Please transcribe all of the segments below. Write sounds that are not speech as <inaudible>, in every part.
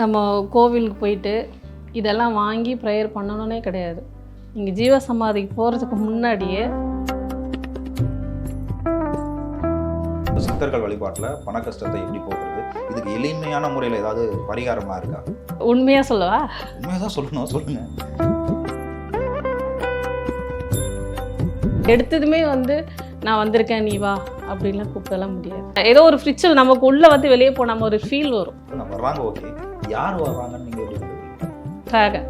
நம்ம கோவிலுக்கு போயிட்டு இதெல்லாம் வாங்கி ப்ரேயர் பண்ணணும்னே கிடையாது. நீங்கள் ஜீவ சமாதிக்கு போகிறதுக்கு முன்னாடியே சித்தர்கள் வழிபாட்டில் பண கஷ்டத்தை எப்படி போக்குறது? இதுக்கு எளிமையான முறையில் ஏதாவது பரிகாரமாக இருக்கா? உண்மையாக சொல்லவா? உண்மையாக தான் சொல்லணும் சொல்லுங்க. எடுத்ததுமே வந்து நான் வந்திருக்கேன் நீ வா அப்படின்லாம் கூப்பிடலாம் முடியாது. ஏதோ ஒரு ஃப்ரிட்ஜில் நமக்கு உள்ளே வந்து வெளியே போன நம்ம ஒரு ஃபீல் வரும். வர்றாங்க ஓகே யார் வர்றாங்கன்னு நீங்கள் எப்படி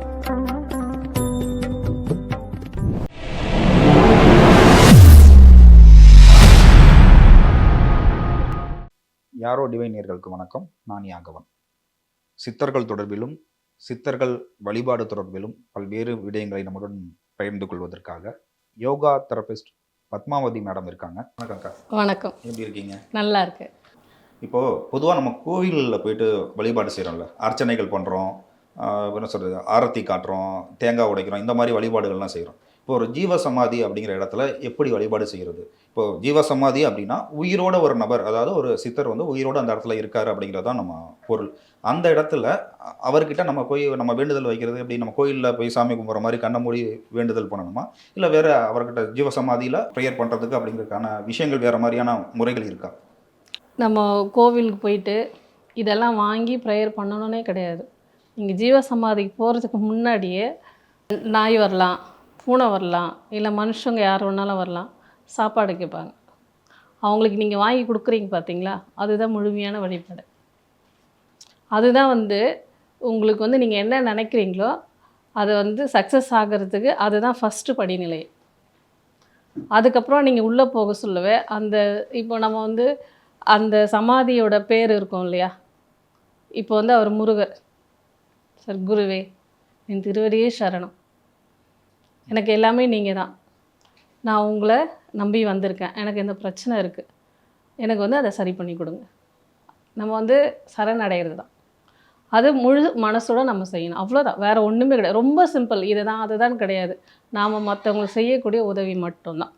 யாரோ டிவைனியர்களுக்கு வணக்கம். நான் யாகவன். சித்தர்கள் தொடர்பிலும் சித்தர்கள் வழிபாடு தொடர்பிலும் பல்வேறு விடயங்களை நம்முடன் பகிர்ந்து கொள்வதற்காக யோகா தெரபிஸ்ட் பத்மாவதி மேடம் இருக்காங்க. வணக்கம்க்கா வணக்கம். எப்படி இருக்கீங்க? நல்லா இருக்கு இப்போது பொதுவாக நம்ம கோவிலில் போயிட்டு வழிபாடு செய்கிறோம்ல அர்ச்சனைகள் பண்ணுறோம் என்ன சொல்கிறது ஆரத்தி காட்டுறோம் தேங்காய் உடைக்கிறோம் இந்த மாதிரி வழிபாடுகள்லாம் செய்கிறோம் இப்போ ஒரு ஜீவ சமாதி அப்படிங்கிற இடத்துல எப்படி வழிபாடு செய்கிறது இப்போ ஜீவ சமாதி அப்படின்னா உயிரோட ஒரு நபர் அதாவது ஒரு சித்தர் வந்து உயிரோட அந்த இடத்துல இருக்கார் அப்படிங்கிறது தான் நம்ம பொருள். அந்த இடத்துல அவர்கிட்ட நம்ம போய் நம்ம வேண்டுதல் வைக்கிறது எப்படி நம்ம கோயிலில் போய் சாமி கும்பிட்ற மாதிரி கண்ணமூடி வேண்டுதல் பண்ணணுமா? இல்லை வேறு அவர்கிட்ட ஜீவ சமாதியில் ப்ரேயர் பண்ணுறதுக்கு அப்படிங்கிறதுக்கான விஷயங்கள் வேறு மாதிரியான முறைகள் இருக்கா? நம்ம கோவிலுக்கு போயிட்டு இதெல்லாம் வாங்கி ப்ரேயர் பண்ணணும்னே கிடையாது. நீங்கள் ஜீவ சமாதிக்கு போகிறதுக்கு முன்னாடியே நாய் வரலாம் பூனை வரலாம் இல்லை மனுஷங்க யார் வேணாலும் வரலாம். சாப்பாடு கேட்பாங்க. அவங்களுக்கு நீங்கள் வாங்கி கொடுக்குறீங்க பார்த்தீங்களா அதுதான் முழுமையான வழிபாடு. அதுதான் வந்து உங்களுக்கு வந்து நீங்கள் என்ன நினைக்கிறீங்களோ அதை வந்து சக்ஸஸ் ஆகிறதுக்கு அதுதான் ஃபஸ்ட்டு படிநிலை. அதுக்கப்புறம் நீங்கள் உள்ளே போக சொல்லவே அந்த இப்போ நம்ம வந்து அந்த சமாதியோட பேர் இருக்கும் இல்லையா? இப்போ வந்து அவர் முருகர். சார் குருவே என் திருவடியே சரணம். எனக்கு எல்லாமே நீங்கள் தான். நான் உங்களை நம்பி வந்திருக்கேன். எனக்கு இந்த பிரச்சனை இருக்குது எனக்கு வந்து அதை சரி பண்ணி கொடுங்க. நம்ம வந்து சரணடைகிறது தான். அது முழு மனசோட நம்ம செய்யணும். அவ்வளோதான் வேறு ஒன்றுமே கிடையாது. ரொம்ப சிம்பிள் இதுதான் அதுதான் கிடையாது. நாம் மற்றவங்களுக்கு செய்யக்கூடிய உதவி மட்டும்தான்.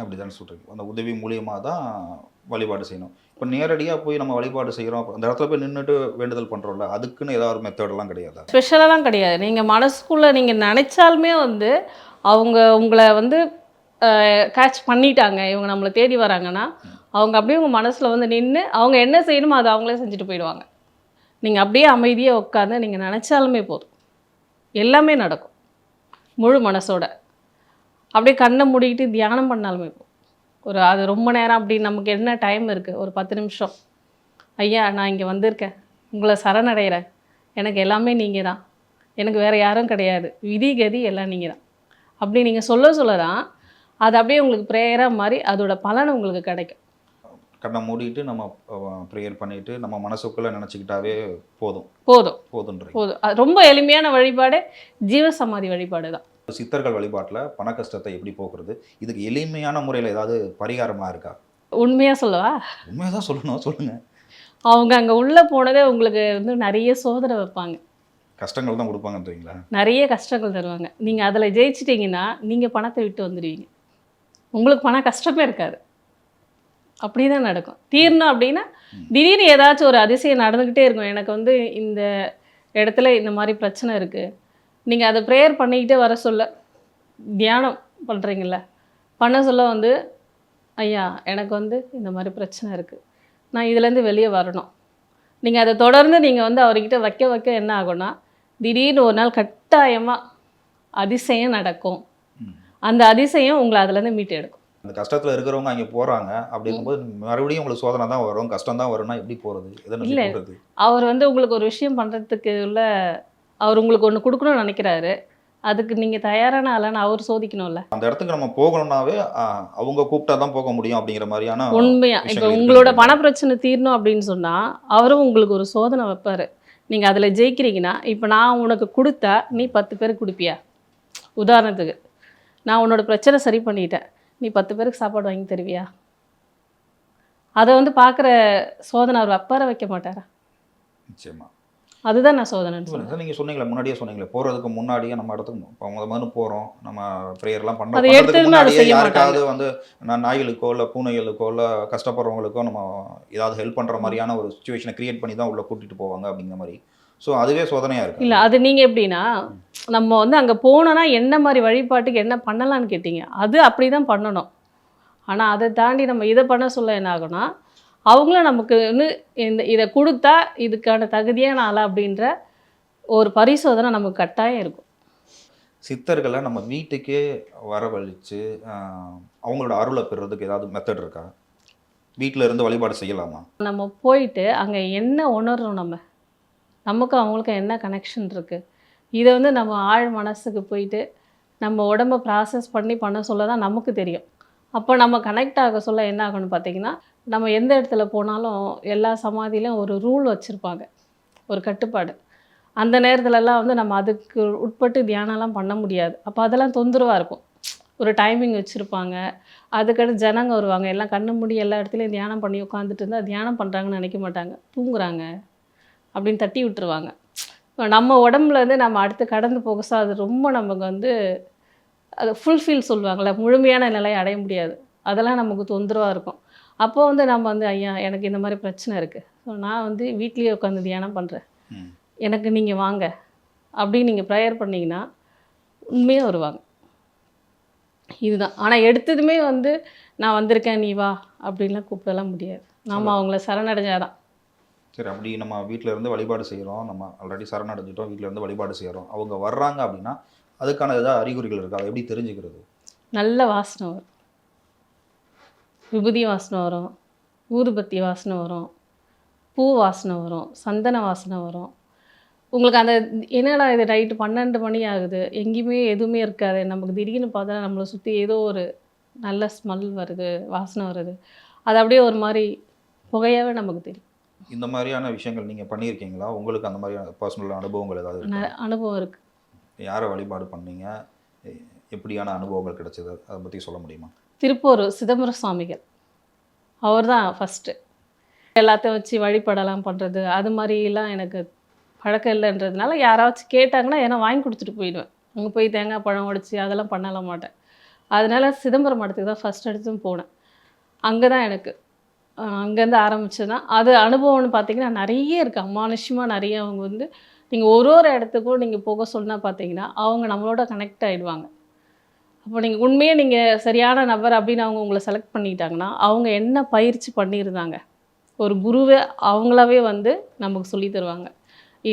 அப்படிதான் சொல்கிறீங்க அந்த உதவி மூலியமாக தான் வழிபாடு செய்யணும். இப்போ நேரடியாக போய் நம்ம வழிபாடு செய்கிறோம் அந்த இடத்துல போய் நின்றுட்டு வேண்டுதல் பண்ணுறோம்ல அதுக்குன்னு ஏதாவது ஒரு மெத்தடெல்லாம் கிடையாது? ஸ்பெஷலாலாம் கிடையாது. நீங்கள் மனசுக்குள்ளே நீங்கள் நினச்சாலுமே வந்து அவங்க உங்களை வந்து கேட்ச் பண்ணிட்டாங்க. இவங்க நம்மளை தேடி வராங்கன்னா அவங்க அப்படியே உங்கள் மனசில் வந்து நின்று அவங்க என்ன செய்யணுமோ அதை அவங்களே செஞ்சுட்டு போயிடுவாங்க. நீங்கள் அப்படியே அமைதியாக உட்காந்து நீங்கள் நினச்சாலுமே போதும். எல்லாமே நடக்கும். முழு மனசோட. அப்படியே கண்ணை மூடிக்கிட்டு தியானம் பண்ணாலுமே போதும் ஒரு அது ரொம்ப நேரம் அப்படி நமக்கு என்ன டைம் இருக்குது ஒரு பத்து நிமிஷம். ஐயா நான் இங்கே வந்திருக்கேன். உங்களை சரணடைகிறேன். எனக்கு எல்லாமே நீங்கள் தான். எனக்கு வேறு யாரும் கிடையாது. விதி கதி எல்லாம் நீங்கள் தான். அப்படி நீங்கள் சொல்ல சொல்ல தான் அது அப்படியே உங்களுக்கு ப்ரேயராக மாதிரி அதோட பலன் உங்களுக்கு கிடைக்கும். கண்ணை மூடிட்டு நம்ம ப்ரேயர் பண்ணிட்டு நம்ம மனசுக்குள்ளே நினச்சிக்கிட்டாவே போதும். போதும். போதும். அது ரொம்ப எளிமையான வழிபாடு ஜீவசமாதி வழிபாடு தான். சித்தர்கள் வழிபாட்டில் பண கஷ்டத்தை எப்படி போக்குறது? இதுக்கு எளிமையான முறையில் ஏதாவது பரிகாரமாக இருக்கா? உண்மையாக சொல்லவா? உண்மையாக தான் சொல்லணும். சொல்லுங்கள் அவங்க அங்கே உள்ளே போனதே உங்களுக்கு வந்து நிறைய சோதனை வைப்பாங்க. கஷ்டங்கள் தான் கொடுப்பாங்கன்றீங்களா நிறைய கஷ்டங்கள் தருவாங்க. நீங்கள் அதில் ஜெயிச்சிட்டிங்கன்னா நீங்கள் பணத்தை விட்டு வந்துடுவீங்க உங்களுக்கு பண கஷ்டமே இருக்காது. அப்படி தான் நடக்கும். தீரணும் அப்படின்னா திடீர்னு ஏதாச்சும் ஒரு அதிசயம் நடந்துக்கிட்டே இருக்கும். எனக்கு வந்து இந்த இடத்துல இந்த மாதிரி பிரச்சனை இருக்குது நீங்கள் அதை ப்ரேயர் பண்ணிக்கிட்டே வர சொல்ல. தியானம் பண்ணுறீங்கள பண்ண சொல்ல வந்து ஐயா எனக்கு வந்து இந்த மாதிரி பிரச்சனை இருக்குது நான் இதுலேருந்து வெளியே வரணும். நீங்கள் அதை தொடர்ந்து நீங்கள் வந்து அவர்கிட்ட வைக்க வைக்க என்ன ஆகும்னா திடீர்னு ஒரு நாள் கட்டாயமாக அதிசயம் நடக்கும். அந்த அதிசயம் உங்களை அதுலேருந்து மீட்டு எடுக்கும். அந்த கஷ்டத்தில் இருக்கிறவங்க அங்கே போகிறாங்க அப்படி இருக்கும்போது மறுபடியும் உங்களுக்கு சோதனை தான் வரும். கஷ்டம் தான் வரும்னா எப்படி போகிறது இல்ல. அவர் வந்து உங்களுக்கு ஒரு விஷயம் பண்ணுறதுக்கு உள்ள அவர் உங்களுக்கு ஒன்று கொடுக்கணும்னு நினைக்கிறாரு. அதுக்கு நீங்கள் தயாரான ஆளான்னு அவர் சோதிக்கணும்ல. அந்த இடத்துக்கு நம்ம போகணும்னாவே அவங்க கூப்பிட்டா தான் போக முடியும் அப்படிங்கிற மாதிரியான உண்மையா இப்போ உங்களோட. பண பிரச்சனை தீரணும் அப்படின்னு சொன்னால் அவரும் உங்களுக்கு ஒரு சோதனை வைப்பார். நீங்கள் அதில் ஜெயிக்கிறீங்கன்னா இப்போ நான் உனக்கு கொடுத்தா நீ பத்து பேருக்கு கொடுப்பியா? உதாரணத்துக்கு நான் உன்னோட பிரச்சனை சரி பண்ணிட்டேன். நீ பத்து பேருக்கு சாப்பாடு வாங்கி தருவியா? அதை வந்து பார்க்குற சோதனை அவர் வைப்பார வைக்க மாட்டாரா? நிச்சயமா. அதுதான் நான் சோதனைன்னு சார் நீங்கள் சொன்னீங்களே முன்னாடியே சொன்னீங்களே போகிறதுக்கு முன்னாடியே நம்ம இடத்துக்கு இப்போ முத முதல்ல போகிறோம் நம்ம ப்ரேயர்லாம் பண்ணுறோம் யாருக்காவது வந்து நான் நாய்களுக்கோ இல்லை பூனைகளுக்கோ இல்லை கஷ்டப்படுறவங்களுக்கோ நம்ம ஏதாவது ஹெல்ப் பண்ணுற மாதிரியான ஒரு சுச்சுவேஷனை கிரியேட் பண்ணி தான் உள்ளே கூட்டிகிட்டு போவாங்க அப்படிங்கிற மாதிரி. ஸோ அதுவே சோதனையாக இருக்கு. இல்லை அது நீங்கள் எப்படின்னா நம்ம வந்து அங்கே போனோன்னா என்ன மாதிரி வழிபாட்டுக்கு என்ன பண்ணலான்னு கேட்டிங்க. அது அப்படி தான் பண்ணணும். ஆனால் அதை தாண்டி நம்ம இதை பண்ண சொல்ல என்ன ஆகும்னா அவங்களும் நமக்கு இந்த இதை கொடுத்தா இதுக்கான தகுதியான ஆளா அப்படின்ற ஒரு பரிசோதனை நமக்கு கட்டாயம் இருக்கும். சித்தர்களை நம்ம வீட்டுக்கே வரவழைச்சு அவங்களோட அருளை பெறுறதுக்கு ஏதாவது மெத்தட் இருக்கா? வீட்டில் இருந்து வழிபாடு செய்யலாமா? நம்ம போயிட்டு அங்கே என்ன உணர்றோம் நம்ம? நமக்கும் அவங்களுக்கும் என்ன கனெக்ஷன் இருக்குது இதை வந்து நம்ம ஆழ் மனசுக்கு போயிட்டு நம்ம உடம்ப ப்ராசஸ் பண்ணி பண்ண சொல்ல தான் நமக்கு தெரியும். அப்போ நம்ம கனெக்ட் ஆக சொல்ல என்ன ஆகும்னு பார்த்தீங்கன்னா நம்ம எந்த இடத்துல போனாலும் எல்லா சமாதியிலும் ஒரு ரூல் வச்சுருப்பாங்க. ஒரு கட்டுப்பாடு. அந்த நேரத்துலலாம் வந்து நம்ம அதுக்கு உட்பட்டு தியானம்லாம் பண்ண முடியாது. அப்போ அதெல்லாம் தொந்தரவாக இருக்கும். ஒரு டைமிங் வச்சுருப்பாங்க. அதுக்கடுத்து ஜனங்க வருவாங்க. எல்லாம் கண்ணு மூடி எல்லா இடத்துலையும் தியானம் பண்ணி உட்காந்துட்டு இருந்தால் தியானம் பண்ணுறாங்கன்னு நினைக்க மாட்டாங்க. தூங்குறாங்க. அப்படின்னு தட்டி விட்டுருவாங்க. இப்போ நம்ம உடம்புலருந்து நம்ம அடுத்து கடந்து போக சார் அது ரொம்ப நமக்கு வந்து அது ஃபுல்ஃபில் சொல்லுவாங்கள்ல முழுமையான நிலையை அடைய முடியாது. அதெல்லாம் நமக்கு தொந்தரவாக இருக்கும். அப்போ வந்து நம்ம வந்து ஐயா எனக்கு இந்த மாதிரி பிரச்சனை இருக்குது ஸோ நான் வந்து வீட்லேயே உட்காந்து தியானம் பண்ணுறேன். எனக்கு நீங்கள் வாங்க. அப்படின்னு நீங்கள் ப்ரேயர் பண்ணீங்கன்னா உண்மையாக வருவாங்க. இதுதான். ஆனால் எடுத்ததுமே வந்து நான் வந்திருக்கேன் நீ வா அப்படின்லாம் கூப்பிடலாம் முடியாது. நாம அவங்கள சரணடைஞ்சாதான். சரி அப்படி நம்ம வீட்டில் இருந்து வழிபாடு செய்கிறோம் நம்ம ஆல்ரெடி சரணடைஞ்சிட்டோம் வீட்டில் இருந்து வழிபாடு செய்கிறோம் அவங்க வர்றாங்க அப்படின்னா அதுக்கான ஏதாவது அறிகுறிகள் இருக்கா? அதை எப்படி தெரிஞ்சுக்கிறது? நல்ல வாசனை வரும். விபூதி வாசனை வரும் ஊதுபத்தி வாசனை வரும் பூ வாசனை வரும் சந்தன வாசனை வரும். உங்களுக்கு அந்த என்னடா இது நைட்டு பன்னெண்டு மணி ஆகுது எங்கேயுமே எதுவுமே இருக்காது. நமக்கு திடீர்னு பார்த்தா நம்மளை சுற்றி ஏதோ ஒரு நல்ல ஸ்மெல் வருது வாசனை வருது. அது அப்படியே ஒரு மாதிரி புகையாவே நமக்கு தெரியும். இந்த மாதிரியான விஷயங்கள் நீங்கள் பண்ணியிருக்கீங்களா? உங்களுக்கு அந்த மாதிரியான பர்சனல் அனுபவங்கள் ஏதாவது அனுபவம் இருக்குது யாரை வழிபாடு பண்ணீங்க? எப்படியான அனுபவங்கள் கிடைச்சது? அதை பற்றி சொல்ல முடியுமா? திருப்பூர் சிதம்பர சுவாமிகள். அவர் தான் ஃபஸ்ட்டு எல்லாத்தையும் வச்சு வழிபடலாம் பண்ணுறது அது மாதிரிலாம் எனக்கு பழக்கம் இல்லைன்றதுனால யாராச்சும் கேட்டாங்கன்னா ஏன்னா வாங்கி கொடுத்துட்டு போயிடுவேன். அங்கே போய் தேங்காய் பழம் உடைச்சி அதெல்லாம் பண்ணலாம் மாட்டேன். அதனால் சிதம்பரம் மடத்துக்கு தான் ஃபஸ்ட் எடுத்தும் போனேன். அங்கே தான் எனக்கு அங்கேருந்து ஆரம்பிச்சது தான் அது அனுபவம்னு பார்த்தீங்கன்னா நிறைய இருக்குது அமானுஷ்யமாக நிறைய அவங்க வந்து நீங்கள் ஒரு ஒரு இடத்துக்கும் நீங்கள் போக சொன்னால் பார்த்தீங்கன்னா அவங்க நம்மளோட கனெக்ட் ஆகிடுவாங்க அப்போ நீங்கள் உண்மையே நீங்கள் சரியான நபர் அப்படின்னு அவங்க உங்களை செலக்ட் பண்ணிட்டாங்கன்னா அவங்க என்ன பயிற்சி பண்ணியிருந்தாங்க? ஒரு குருவே அவங்களாவே வந்து நமக்கு சொல்லி தருவாங்க.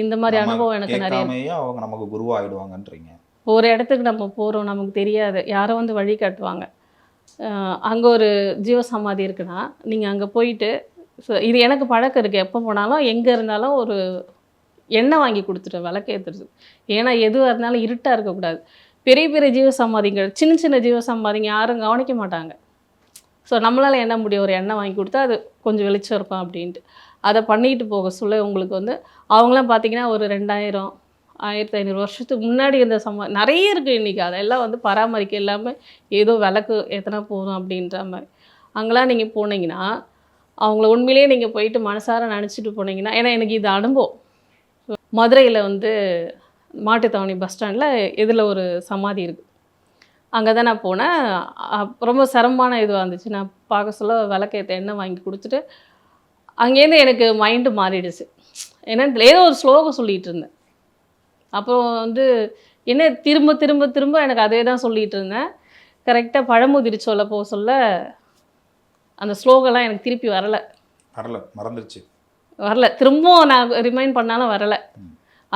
இந்த மாதிரி அனுபவம் எனக்கு நிறைய அவங்க நமக்கு குருவாயிடுவாங்கன்றீங்க ஒரு இடத்துக்கு நம்ம போகிறோம் நமக்கு தெரியாது. யாரோ வந்து வழி காட்டுவாங்க. அங்கே ஒரு ஜீவசமாதி இருக்குன்னா நீங்கள் அங்கே போயிட்டு இது எனக்கு பழக்கம் இருக்குது எப்போ போனாலும் எங்கே இருந்தாலும் ஒரு எண்ணெய் வாங்கி கொடுத்துருவேன் விளக்கேற்றுறது ஏன்னா எதுவாக இருந்தாலும் இருட்டாக இருக்கக்கூடாது. பெரிய பெரிய ஜீவ சமாதிங்கள் சின்ன சின்ன ஜீவ சம்பாதிங்க யாரும் கவனிக்க மாட்டாங்க. ஸோ நம்மளால் என்ன முடியும்? ஒரு எண்ணெய் வாங்கி கொடுத்தா அது கொஞ்சம் வெளிச்சம் இருக்கும் அப்படின்ட்டு. அதை பண்ணிக்கிட்டு போக சொல்ல உங்களுக்கு வந்து அவங்களாம் பார்த்தீங்கன்னா ஒரு ரெண்டாயிரம் ஆயிரத்தி ஐநூறு வருஷத்துக்கு முன்னாடி இருந்த சம நிறைய இருக்குது இன்றைக்கி அதெல்லாம் வந்து பராமரிக்க எல்லாமே ஏதோ விளக்கு எத்தனை போதும் அப்படின்ற மாதிரி. அங்கெல்லாம் நீங்கள் போனீங்கன்னா அவங்கள உண்மையிலேயே நீங்கள் போயிட்டு மனசார நினச்சிட்டு போனீங்கன்னா ஏன்னா எனக்கு இது அனுபவம். மதுரையில் வந்து மாட்டுத்தாவணி பஸ் ஸ்டாண்டில் இதில் ஒரு சமாதி இருக்குது அங்கே தான் நான் போனேன். ரொம்ப சிரமமான இதுவாக இருந்துச்சு. நான் பார்க்க சொல்ல விளக்கேற்ற எண்ணெய் வாங்கி கொடுத்துட்டு அங்கேருந்து எனக்கு மைண்டு மாறிடுச்சு. தெரியல. ஏதோ ஒரு ஸ்லோகம் சொல்லிட்டு இருந்தேன். அப்போ வந்து என்ன திரும்ப திரும்ப திரும்ப எனக்கு அதே தான் சொல்லிட்டு இருந்தேன். கரெக்டாக பழமுதிரி சொல்ல போக சொல்ல அந்த ஸ்லோகம்லாம் எனக்கு திருப்பி வரலை. வரல. மறந்துருச்சு. வரல. திரும்பவும் நான் ரிமைண்ட் பண்ணாலும் வரலை.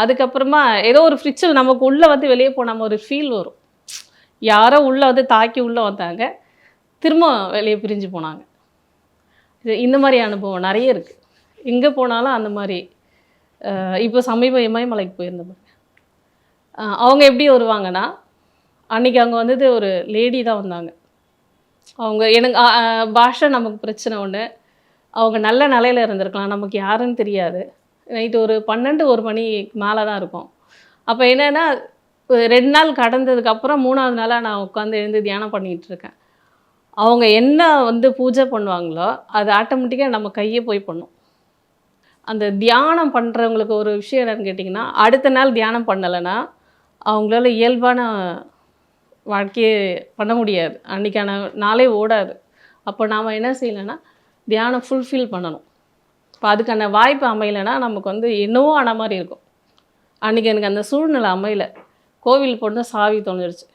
அதுக்கப்புறமா ஏதோ ஒரு ஃப்ரிட்ஜில் நமக்கு உள்ளே வந்து வெளியே போனாமல் ஒரு ஃபீல் வரும். யாரோ உள்ளே வந்து தாக்கி உள்ளே வந்தாங்க. திரும்ப வெளியே பிரிஞ்சு போனாங்க. இது இந்த மாதிரி அனுபவம் நிறைய இருக்குது எங்கே போனாலும் அந்த மாதிரி இப்போ சமீப இமயமலைக்கு போயிருந்தேன் அவங்க எப்படி வருவாங்கன்னா அன்னைக்கு அங்கே வந்தது ஒரு லேடி தான் வந்தாங்க. அவங்க எனக்கு பாஷை நமக்கு பிரச்சனை ஒன்று அவங்க நல்ல நிலையில் இருந்திருக்கலாம். நமக்கு யாருன்னு தெரியாது. நைட்டு ஒரு பன்னெண்டு ஒரு மணி மேலே தான் இருக்கும். அப்போ என்னென்னா ரெண்டு நாள் கடந்ததுக்கப்புறம் மூணாவது நாளாக நான் உட்காந்து எழுந்து தியானம் பண்ணிகிட்டு இருக்கேன். அவங்க என்ன வந்து பூஜை பண்ணுவாங்களோ அது ஆட்டோமேட்டிக்காக நம்ம கையே போய் பண்ணும். அந்த தியானம் பண்ணுறவங்களுக்கு ஒரு விஷயம் என்னன்னு கேட்டிங்கன்னா அடுத்த நாள் தியானம் பண்ணலைன்னா அவங்களால இயல்பான வாழ்க்கையே பண்ண முடியாது. அன்றைக்கான நாளே ஓடாது. அப்போ நாம் என்ன செய்யலைன்னா தியானம் ஃபுல்ஃபில் பண்ணணும். இப்போ அதுக்கான வாய்ப்பு அமையலைன்னா நமக்கு வந்து என்னவோ ஆன மாதிரி இருக்கும். அன்றைக்கி எனக்கு அந்த சூழ்நிலை அமையல. கோவில் போட்டு சாவி தொலைஞ்சிருச்சு.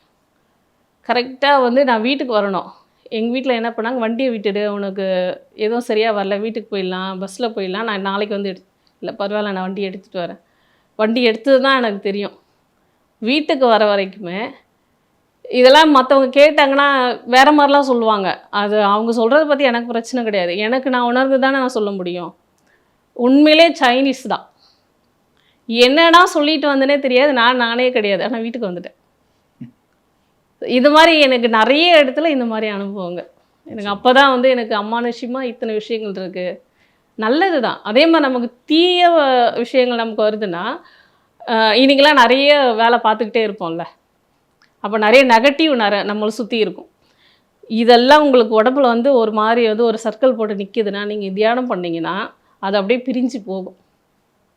கரெக்டாக வந்து நான் வீட்டுக்கு வரணும். எங்கள் வீட்டில் என்ன பண்ணாங்க? வண்டியை விட்டுடு உனக்கு எதுவும் சரியாக வரல வீட்டுக்கு போயிடலாம் பஸ்ஸில் போயிடலாம் நான் நாளைக்கு வந்து எடுத்து இல்லை பரவாயில்ல நான் வண்டி எடுத்துகிட்டு வரேன். வண்டி எடுத்தது தான் எனக்கு தெரியும். வீட்டுக்கு வர வரைக்குமே இதெல்லாம் மற்றவங்க கேட்டாங்கன்னா வேறு மாதிரிலாம் சொல்லுவாங்க. அது அவங்க சொல்கிறத பற்றி எனக்கு பிரச்சனை கிடையாது. எனக்கு நான் உணர்ந்து தானே நான் சொல்ல முடியும். உண்மையிலே சைனீஸ் தான். என்னடா சொல்லிட்டு வந்தேனே தெரியாது. நான் நானே கிடையாது. ஆனால் வீட்டுக்கு வந்துட்டேன். இது மாதிரி எனக்கு நிறைய இடத்துல இந்த மாதிரி அனுபவங்க எனக்கு அப்போ தான் வந்து எனக்கு அம்மானுஷ்யமாக இத்தனை விஷயங்கள் இருக்குது நல்லது தான். அதே மாதிரி நமக்கு தீய விஷயங்கள் நமக்கு வருதுன்னா அஹ், இன்னைக்கெல்லாம் நிறைய வேலை பார்த்துக்கிட்டே இருப்போம்ல. அப்போ நிறைய நெகட்டிவ் நிற நம்மளை சுற்றி இருக்கும். இதெல்லாம் உங்களுக்கு உடம்புல வந்து ஒரு மாதிரி வந்து ஒரு சர்க்கிள் போட்டு நிற்கிதுன்னா நீங்கள் தியானம் பண்ணீங்கன்னா அது அப்படியே பிரிஞ்சு போகும்.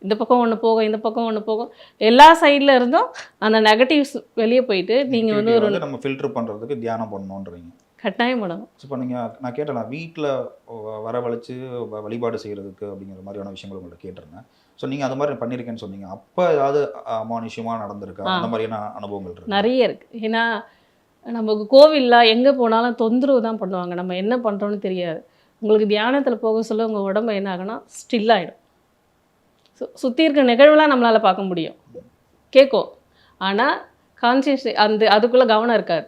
இந்த பக்கம் ஒன்று போகும் இந்த பக்கம் ஒன்று போகும். எல்லா சைடில் இருந்தும் அந்த நெகட்டிவ்ஸ் வெளியே போயிட்டு நீங்கள் வந்து ஒரு நம்ம ஃபில்டர் பண்ணுறதுக்கு தியானம் பண்ணணுன்றீங்க கட்டாயம் பண்ணணும் இப்போ நீங்கள் நான் கேட்டேன் வீட்டில் வரவழைச்சு வழிபாடு செய்கிறதுக்கு அப்படிங்கிற மாதிரியான விஷயங்கள் உங்கள்ட்ட கேட்டிருந்தேன். ஸோ நீங்கள் அது மாதிரி பண்ணியிருக்கேன்னு சொன்னீங்க. அப்போ ஏதாவது அமானுஷ்யமாக நடந்திருக்கா? அந்த மாதிரியான அனுபவங்கள் இருக்கு? நிறைய இருக்குது ஏன்னா நமக்கு கோவிலில் எங்கே போனாலும் தொந்தரவு தான் பண்ணுவாங்க. நம்ம என்ன பண்ணுறோன்னு தெரியாது. உங்களுக்கு தியானத்தில் போக சொல்ல உங்கள் உடம்பு என்ன ஆகும்னா ஸ்டில் ஆகிடும் ஸோ சுற்றி இருக்க நிகழ்வுலாம் நம்மளால் பார்க்க முடியும். கேட்கும் ஆனால் கான்சியஸ் அந்த அதுக்குள்ளே கவனம் இருக்காது.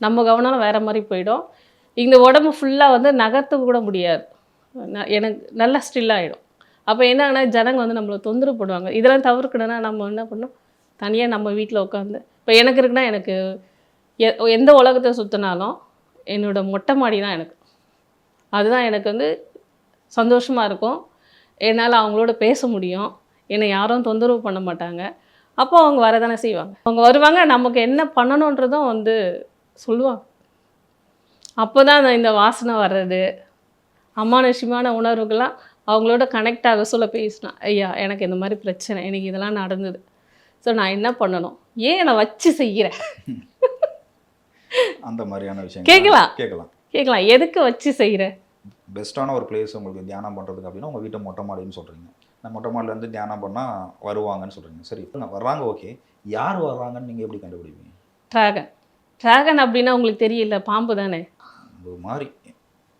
நம்ம கவனம் வேறு மாதிரி போயிடும். இந்த உடம்பு ஃபுல்லாக வந்து நகர்த்த கூட முடியாது. ந- எனக்கு நல்லா ஸ்டில் ஆகிடும் அப்போ என்ன ஜனங்க வந்து நம்மளை தொந்தரவு பண்ணுவாங்க. இதெல்லாம் தவிர்க்கணும்னா நம்ம என்ன பண்ணணும்? தனியாக நம்ம வீட்டில் உட்காந்து இப்போ எனக்கு இருக்குன்னா எனக்கு எந்த உலகத்தை சுற்றினாலும் என்னோட மொட்டை மாடி தான் எனக்கு. அதுதான் எனக்கு வந்து சந்தோஷமாக இருக்கும். என்னால் அவங்களோட பேச முடியும். என்னை யாரும் தொந்தரவு பண்ண மாட்டாங்க. அப்போ அவங்க வரதானே செய்வாங்க. அவங்க வருவாங்க நமக்கு என்ன பண்ணணுன்றதும் வந்து சொல்லுவாங்க. அப்போ தான் இந்த வாசனை வர்றது. அமானுஷ்யமான உணர்வுகள்லாம் அவங்களோட கனெக்ட் ஆக சொல்ல பேசினா ஐயா எனக்கு இந்த மாதிரி பிரச்சனை எனக்கு இதெல்லாம் நடந்தது. ஸோ நான் என்ன பண்ணணும்? ஏன் நான் வச்சு செய்கிறேன் அந்த மாதிரியான விஷயம் கேட்கலாம். கேட்கலாம். கேட்கலாம். எதுக்கு வச்சு செய்கிறேன் பெஸ்ட்டான ஒரு பிளேஸ் உங்களுக்கு தியானம் பண்ணுறதுக்கு அப்படின்னா உங்கள் வீட்டை மொட்டை மாடின்னு சொல்கிறீங்க நான் மொட்டை மாடிலேருந்து தியானம் பண்ணால் வருவாங்கன்னு சொல்கிறீங்க சரி இப்போ நான் வர்றாங்க ஓகே யார் வர்றாங்கன்னு நீங்கள் எப்படி கண்டுபிடிப்பீங்க? ட்ராகன் ட்ராகன் அப்படின்னா உங்களுக்கு தெரியல பாம்பு தானே? ஒரு மாதிரி.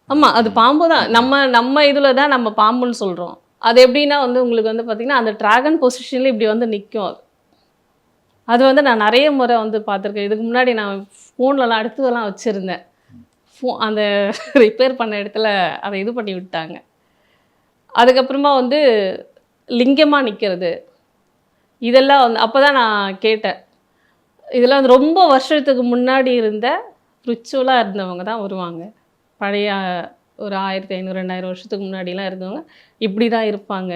ஆமாம் அது பாம்பு தான். நம்ம நம்ம இதில் தான் நம்ம பாம்புன்னு சொல்கிறோம் அது எப்படின்னா வந்து உங்களுக்கு வந்து பார்த்திங்கன்னா அந்த ட்ராகன் பொசிஷனில் இப்படி வந்து நிற்கும் அது. அது வந்து நான் நிறைய முறை வந்து பார்த்துருக்கேன். இதுக்கு முன்னாடி நான் ஃபோன்லலாம் அடுத்ததெல்லாம் வச்சுருந்தேன். ஃபோ அந்த <laughs> ரிப்பேர் பண்ண இடத்துல அதை இது பண்ணி விட்டாங்க. அதுக்கப்புறமா வந்து லிங்கமாக நிற்கிறது இதெல்லாம் வந்து அப்போ தான் நான் கேட்டேன். இதெல்லாம் வந்து ரொம்ப வருஷத்துக்கு முன்னாடி இருந்த ரிச்சுவலாக இருந்தவங்க தான் வருவாங்க. பழைய ஒரு ஆயிரத்தி ஐநூறு ரெண்டாயிரம் வருஷத்துக்கு முன்னாடிலாம் இருந்தவங்க இப்படி தான் இருப்பாங்க.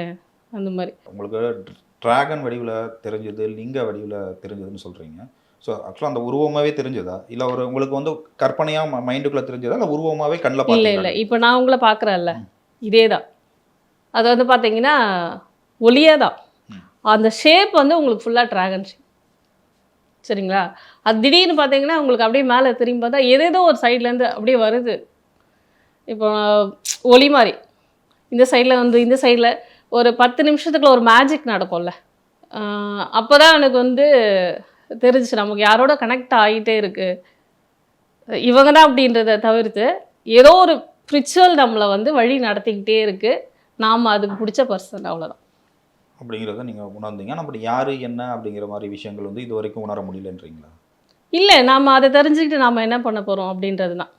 அந்த மாதிரி. உங்களுக்கு ட்ராகன் வடிவில் தெரிஞ்சது லிங்க வடிவில் தெரிஞ்சதுன்னு சொல்கிறீங்க ஸோ ஆக்சுவலாக அந்த உருவமாகவே தெரிஞ்சதா? இல்லை ஒரு உங்களுக்கு வந்து கற்பனையாக மைண்டுக்குள்ளே தெரிஞ்சதா? இல்லை உருவமாகவே கண்ணில் இல்லை இல்லை. இப்போ நான் உங்களை பார்க்குறேன்ல இதே தான் அது வந்து பார்த்தீங்கன்னா ஒளியே தான் அந்த ஷேப் வந்து உங்களுக்கு ஃபுல்லாக ட்ராகன் ஷேப் சரிங்களா? அது திடீர்னு பார்த்தீங்கன்னா உங்களுக்கு அப்படியே மேலே திரும்பி பார்த்தா ஏதேதோ ஒரு சைட்லேருந்து அப்படியே வருது. இப்போ ஒளி மாதிரி. இந்த சைடில் வந்து இந்த சைடில் ஒரு பத்து நிமிஷத்துக்குள்ள ஒரு மேஜிக் நடக்கும்ல. அப்போ தான் எனக்கு வந்து தெரிஞ்சுச்சு நமக்கு யாரோட கனெக்ட் ஆகிட்டே இருக்கு. இவங்க தான் அப்படின்றத தவிர்த்து ஏதோ ஒரு ரிச்சுவல் நம்மளை வந்து வழி நடத்திக்கிட்டே இருக்கு. நாம் அதுக்கு பிடிச்ச பர்சன் அவ்வளோதான் அப்படிங்கிறத நீங்கள் உணர்ந்தீங்க. அப்படி யார் என்ன அப்படிங்கிற மாதிரி விஷயங்கள் வந்து இது வரைக்கும் உணர முடியலன்றீங்களா? இல்லை நாம் அதை தெரிஞ்சுக்கிட்டு நாம் என்ன பண்ண போகிறோம் அப்படின்றது தான்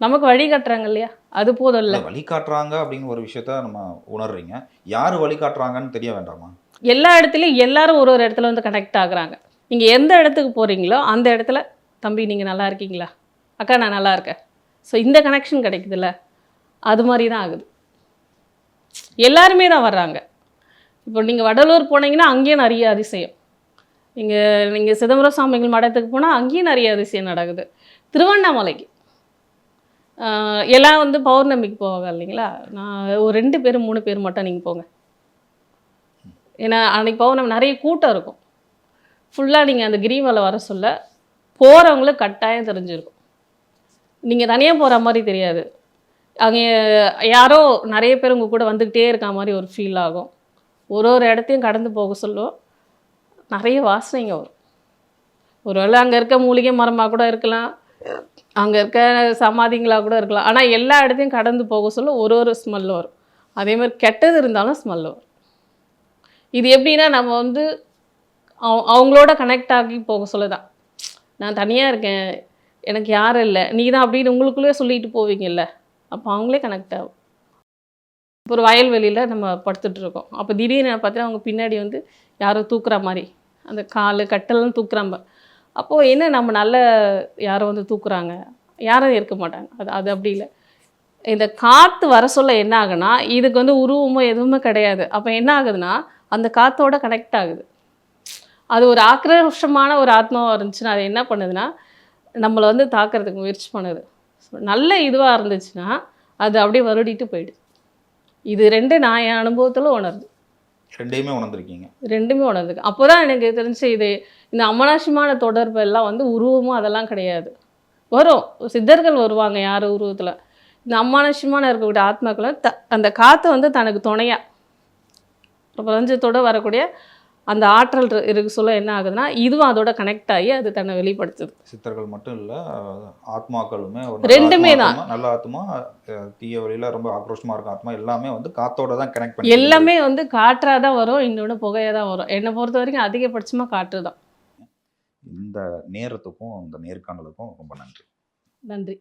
நமக்கு வழி காட்டுறாங்க இல்லையா? அது போதும் இல்லை. இல்லை வழிகாட்டுறாங்க அப்படிங்கிற ஒரு விஷயத்த நம்ம உணர்றீங்க. யார் வழிகாட்டுறாங்கன்னு தெரிய வேண்டாமா? எல்லா இடத்துலையும் எல்லாரும் ஒரு ஒரு இடத்துல வந்து கனெக்ட் ஆகுறாங்க. நீங்கள் எந்த இடத்துக்கு போகிறீங்களோ அந்த இடத்துல தம்பி நீங்கள் நல்லா இருக்கீங்களா? அக்கா நான் நல்லா இருக்கேன். ஸோ இந்த கனெக்ஷன் கிடைக்குதுல்ல? அது மாதிரி தான் ஆகுது. எல்லாருமே தான் வர்றாங்க. இப்போ நீங்கள் வடலூர் போனீங்கன்னா அங்கேயும் நிறைய அதிசயம். இங்கே நீங்கள் சிதம்பரம் சுவாமிகள் மடத்துக்கு போனால் அங்கேயும் நிறைய அதிசயம் நடக்குது. திருவண்ணாமலைக்கு. எல்லாம் வந்து பௌர்ணமிக்கு போவாங்க இல்லைங்களா? நான் ஒரு ரெண்டு பேர் மூணு பேர் மட்டும் நீங்கள் போங்க. ஏன்னா அன்னைக்கு பௌர்ணமி நிறைய கூட்டம் இருக்கும். ஃபுல்லாக நீங்கள் அந்த கிரிவலை வர சொல்ல போகிறவங்களுக்கு கட்டாயம் தெரிஞ்சிருக்கும். நீங்கள் தனியாக போகிற மாதிரி தெரியாது. அங்கே யாரோ நிறைய பேர் உங்கள் கூட வந்துக்கிட்டே இருக்க மாதிரி ஒரு ஃபீல் ஆகும். ஒரு ஒரு இடத்தையும் கடந்து போக சொல்லும். நிறைய வாசனைங்க வரும். ஒருவேளை அங்கே இருக்க மூலிகை மரமாக கூட இருக்கலாம். அங்கே இருக்க சமாதிங்களாக கூட இருக்கலாம். ஆனால் எல்லா இடத்தையும் கடந்து போக சொல்ல ஒரு ஒரு ஸ்மெல் வரும். அதே மாதிரி கெட்டது இருந்தாலும் ஸ்மெல் வரும். இது எப்படின்னா நம்ம வந்து அவங்களோட கனெக்ட் ஆகி போக சொல்லதான். நான் தனியாக இருக்கேன். எனக்கு யாரும் இல்லை. நீ தான் அப்படின்னு உங்களுக்குள்ளேயே சொல்லிட்டு போவீங்கல்ல. அப்போ அவங்களே கனெக்ட் ஆகும். இப்போ ஒரு வயல்வெளியில் நம்ம படுத்துட்ருக்கோம் அப்போ திடீர்னு பார்த்தீங்கன்னா அவங்க பின்னாடி வந்து யாரோ தூக்குற மாதிரி அந்த கால் கட்டெல்லாம் தூக்குறாங்க. அப்போது என்ன நம்ம நல்ல யாரோ வந்து தூக்குறாங்க? யாரும் இருக்க மாட்டாங்க. அது அது அப்படி இல்லை. இந்த காற்று வர சொல்ல என்ன ஆகுனா இதுக்கு வந்து உருவமோ எதுவுமே கிடையாது. அப்போ என்ன ஆகுதுன்னா அந்த காற்றோட கனெக்ட் ஆகுது. அது ஒரு ஆக்ரோஷமான ஒரு ஆத்மாவாக இருந்துச்சுன்னா அது என்ன பண்ணுதுன்னா நம்மளை வந்து தாக்குறதுக்கு முயற்சி பண்ணுது. நல்ல இதுவாக இருந்துச்சுன்னா அது அப்படியே வருடிட்டு போயிடுது. இது ரெண்டு நான் என் அனுபவத்தில் உணருது. ரெண்டையுமே உணர்ந்திருக்கீங்க. ரெண்டுமே உணர்ந்துக்கு அப்போ தான் எனக்கு தெரிஞ்சு இது இந்த அமனாசியமான தொடர்பு எல்லாம் வந்து உருவமும் அதெல்லாம் கிடையாது. வரும். சித்தர்கள் வருவாங்க யார் உருவத்தில். இந்த அமானுஷ்யமான இருக்கக்கூடிய ஆத்மாக்களை த அந்த காற்று வந்து தனக்கு துணையா பிரபஞ்சத்தோட வரக்கூடிய அந்த ஆற்றல் இரு- இருக்கு சொல்ல என்ன ஆகுதுன்னா இதுவும் அதோட கனெக்ட் ஆகி அது தன்னை வெளிப்படுத்துது. சித்தர்கள் மட்டும் இல்ல ஆத்மாக்களுமே ரெண்டுமே தான். நல்ல ஆத்மா தீய வழியில ரொம்ப ஆக்ரோஷமா இருக்க ஆத்மா எல்லாமே வந்து காத்தோட தான் கனெக்ட் பண்ணி எல்லாமே வந்து காற்றாக தான் வரும் இன்னொன்று புகையாக தான் வரும். என்னை பொறுத்த வரைக்கும் அதிகபட்சமாக காற்று தான். இந்த நேரத்துக்கும் இந்த நேர்காணலுக்கும் ரொம்ப நன்றி. நன்றி.